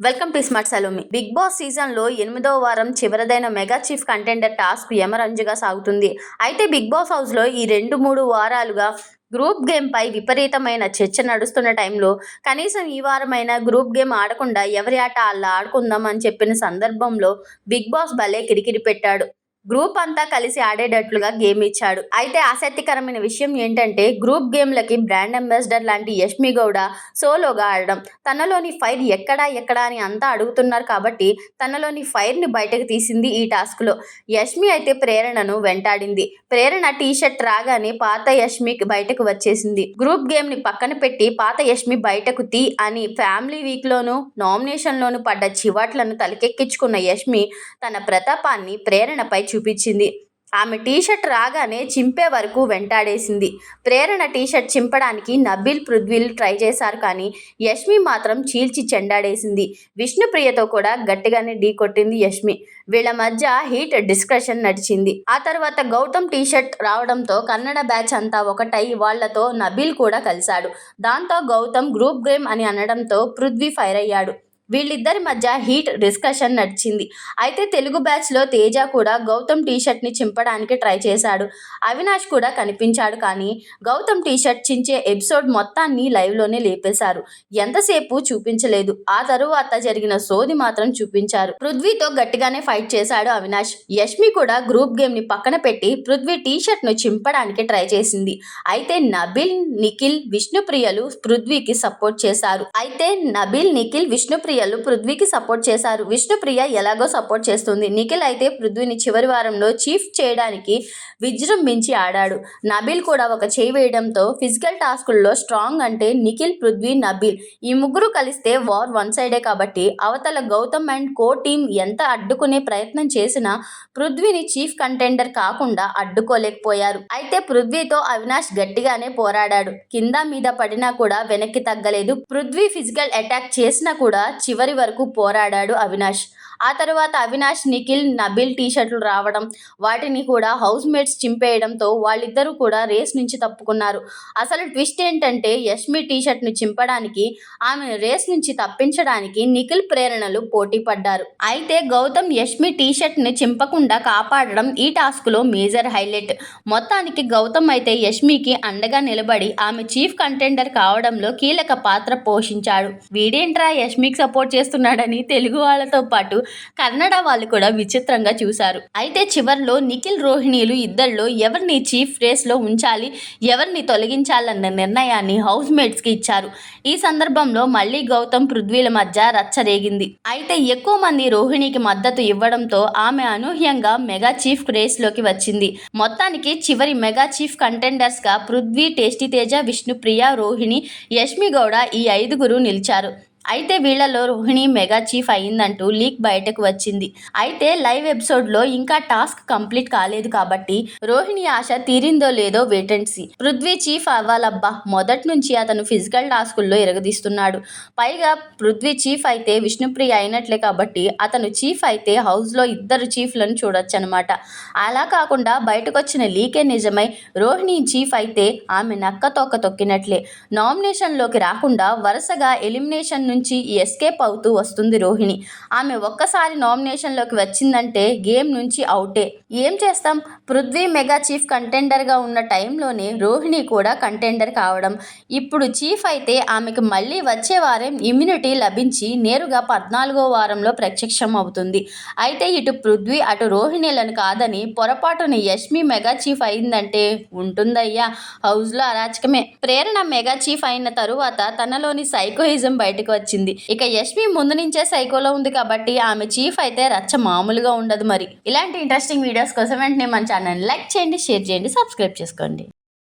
Welcome to smart Salomi. Bigg Boss సీజన్లో వారం చివరిదైన మెగా చీఫ్ కంటెండర్ టాస్క్ యమరంజుగా సాగుతుంది. అయితే బిగ్ బాస్ హౌస్లో ఈ రెండు మూడు వారాలుగా గ్రూప్ గేమ్ పై విపరీతమైన చర్చ నడుస్తున్న టైంలో కనీసం ఈ వారమైన గ్రూప్ గేమ్ ఆడకుండా ఎవరి ఆట అలా ఆడుకుందాం అని చెప్పిన సందర్భంలో బిగ్ బాస్ భలే కిరికిరి పెట్టాడు. గ్రూప్ అంతా కలిసి ఆడేటట్లుగా గేమ్ ఇచ్చాడు. అయితే ఆసక్తికరమైన విషయం ఏంటంటే గ్రూప్ గేమ్లకి బ్రాండ్ అంబాసిడర్ లాంటి యష్మి గౌడ సోలోగా ఆడడం. తనలోని ఫైర్ ఎక్కడా ఎక్కడా అని అంతా అడుగుతున్నారు కాబట్టి తనలోని ఫైర్ని బయటకు తీసింది ఈ టాస్క్లో. యష్మి అయితే ప్రేరణను వెంటాడింది. ప్రేరణ టీ షర్ట్ రాగానే పాత యష్మి బయటకు వచ్చేసింది. గ్రూప్ గేమ్ని పక్కన పెట్టి పాత యష్మి బయటకు తీ అని ఫ్యామిలీ వీక్లోను నామినేషన్లోను పడ్డ చివాట్లను తలకెక్కించుకున్న యష్మి తన ప్రతాపాన్ని ప్రేరణపై చూపించింది. ఆమె టీషర్ట్ రాగానే చింపే వరకు వెంటాడేసింది. ప్రేరణ టీషర్ట్ చింపడానికి నబిల్ పృథ్వీలు ట్రై చేశారు కానీ యష్మి మాత్రం చీల్చి చెండాడేసింది. విష్ణుప్రియతో కూడా గట్టిగానే ఢీ కొట్టింది యష్మి. వీళ్ళ మధ్య హీట్ డిస్కషన్ నడిచింది. ఆ తర్వాత గౌతమ్ టీషర్ట్ రావడంతో కన్నడ బ్యాచ్ అంతా ఒకటై వాళ్ళతో నబిల్ కూడా కలిశాడు. దాంతో గౌతమ్ గ్రూప్ గేమ్ అని అనడంతో పృథ్వీ ఫైర్ అయ్యాడు. వీళ్ళిద్దరి మధ్య హీట్ డిస్కషన్ నడిచింది. అయితే తెలుగు బ్యాచ్లో తేజ కూడా గౌతమ్ టీషర్ట్ని చింపడానికి ట్రై చేశాడు. అవినాష్ కూడా కనిపించాడు కానీ గౌతమ్ టీషర్ట్ చించే ఎపిసోడ్ మొత్తాన్ని లైవ్లోనే లేపేశారు. ఎంతసేపు చూపించలేదు. ఆ తరువాత జరిగిన సోది మాత్రం చూపించారు. పృథ్వీతో గట్టిగానే ఫైట్ చేశాడు అవినాష్. యష్మి కూడా గ్రూప్ గేమ్ని పక్కన పెట్టి పృథ్వీ టీషర్ట్ను చింపడానికి ట్రై చేసింది. అయితే నబిల్ నిఖిల్ విష్ణుప్రియలు పృథ్వీకి సపోర్ట్ చేశారు. అయితే నబిల్ నిఖిల్ విష్ణుప్రియ విష్ణుప్రియలు పృథ్వీకి సపోర్ట్ చేశారు. విష్ణుప్రియ ఎలాగో సపోర్ట్ చేస్తుంది. నిఖిల్ అయితే పృథ్వీని చివరి వారంలో చీఫ్ చేయడానికి విజృంభించి ఆడాడు. నబిల్ కూడా ఒక చేయి వేయడంతో ఫిజికల్ టాస్కుల్లో స్ట్రాంగ్ అంటే నిఖిల్ పృథ్వీ నబిల్. ఈ ముగ్గురు కలిస్తే వార్ వన్ సైడే కాబట్టి అవతల గౌతమ్ అండ్ కో టీం ఎంత అడ్డుకునే ప్రయత్నం చేసినా పృథ్వీని చీఫ్ కంటెండర్ కాకుండా అడ్డుకోలేకపోయారు. అయితే పృథ్వీతో అవినాష్ గట్టిగానే పోరాడాడు. కింద మీద పడినా కూడా వెనక్కి తగ్గలేదు. పృథ్వీ ఫిజికల్ అటాక్ చేసినా కూడా చివరి వరకు పోరాడాడు అవినాష్. ఆ తర్వాత అవినాష్ నిఖిల్ నబిల్ టీషర్ట్లు రావడం వాటిని కూడా హౌస్ మేట్స్ చింపేయడంతో వాళ్ళిద్దరూ కూడా రేస్ నుంచి తప్పుకున్నారు. అసలు ట్విస్ట్ ఏంటంటే యష్మి టీషర్ట్ను చింపడానికి ఆమెను రేస్ నుంచి తప్పించడానికి నిఖిల్ ప్రేరణలు పోటీ పడ్డారు. అయితే గౌతమ్ యష్మి టీషర్ట్ని చింపకుండా కాపాడడం ఈ టాస్క్లో మేజర్ హైలైట్. మొత్తానికి గౌతమ్ అయితే యష్మికి అండగా నిలబడి ఆమె చీఫ్ కంటెండర్ కావడంలో కీలక పాత్ర పోషించాడు. వీడేంట్రా యష్మికి సపోర్ట్ చేస్తున్నాడని తెలుగు వాళ్ళతో పాటు కన్నడ వాళ్ళు కూడా విచిత్రంగా చూశారు. అయితే చివరిలో నిఖిల్ రోహిణీలు ఇద్దరిలో ఎవరిని చీఫ్ రేస్లో ఉంచాలి ఎవరిని తొలగించాలన్న నిర్ణయాన్ని హౌస్ మేట్స్కి ఇచ్చారు. ఈ సందర్భంలో మళ్ళీ గౌతమ్ పృథ్వీల మధ్య రచ్చరేగింది అయితే ఎక్కువ మంది రోహిణికి మద్దతు ఇవ్వడంతో ఆమె అనూహ్యంగా మెగా చీఫ్ రేస్లోకి వచ్చింది. మొత్తానికి చివరి మెగా చీఫ్ కంటెండర్స్గా పృథ్వీ టేస్టీ తేజ విష్ణుప్రియ రోహిణి యష్మి గౌడ ఈ ఐదుగురు నిలిచారు. అయితే వీళ్ళలో రోహిణి మెగా చీఫ్ అయిందంటూ లీక్ బయటకు వచ్చింది. అయితే లైవ్ ఎపిసోడ్లో ఇంకా టాస్క్ కంప్లీట్ కాలేదు కాబట్టి రోహిణి ఆశ తీరిందో లేదో వేటెన్సీ పృథ్వీ చీఫ్ అవ్వాలబ్బా మొదటి నుంచి అతను ఫిజికల్ టాస్కుల్లో ఎరగదీస్తున్నాడు. పైగా పృథ్వీ చీఫ్ అయితే విష్ణుప్రియ అయినట్లే కాబట్టి అతను చీఫ్ అయితే హౌస్లో ఇద్దరు చీఫ్లను చూడొచ్చు అనమాట అలా కాకుండా బయటకు వచ్చిన లీకే నిజమై రోహిణి చీఫ్ అయితే ఆమె నక్క తొక్క తొక్కినట్లే. నామినేషన్లోకి రాకుండా వరుసగా ఎలిమినేషన్ నుంచి ఎస్కేప్ అవుతూ వస్తుంది రోహిణి. ఆమె ఒక్కసారి నామినేషన్లోకి వచ్చిందంటే గేమ్ నుంచి అవుటే ఏం చేస్తాం? పృథ్వీ మెగా చీఫ్ కంటెండర్గా ఉన్న టైంలోనే రోహిణి కూడా కంటెండర్ కావడం. ఇప్పుడు చీఫ్ అయితే ఆమెకు మళ్ళీ వచ్చే వారం ఇమ్యూనిటీ లభించి నేరుగా పద్నాలుగో వారంలో ప్రత్యక్షం అవుతుంది. అయితే ఇటు పృథ్వీ అటు రోహిణిలను కాదని పొరపాటున యష్మి మెగా చీఫ్ అయిందంటే ఉంటుందయ్యా. హౌస్లో అరాచకమే. ప్రేరణ మెగా చీఫ్ అయిన తరువాత తనలోని సైకోయిజం బయటకు వచ్చింది. ఇక యష్మి ముందు నుంచే సైకోలో ఉంది కాబట్టి ఆమె చీఫ్ అయితే రచ్చ మామూలుగా ఉండదు మరి. ఇలాంటి ఇంట్రెస్టింగ్ వీడియోస్ కోసం వెంటనే మన ఛానల్ లైక్ చేయండి షేర్ చేయండి సబ్స్క్రైబ్ చేసుకోండి.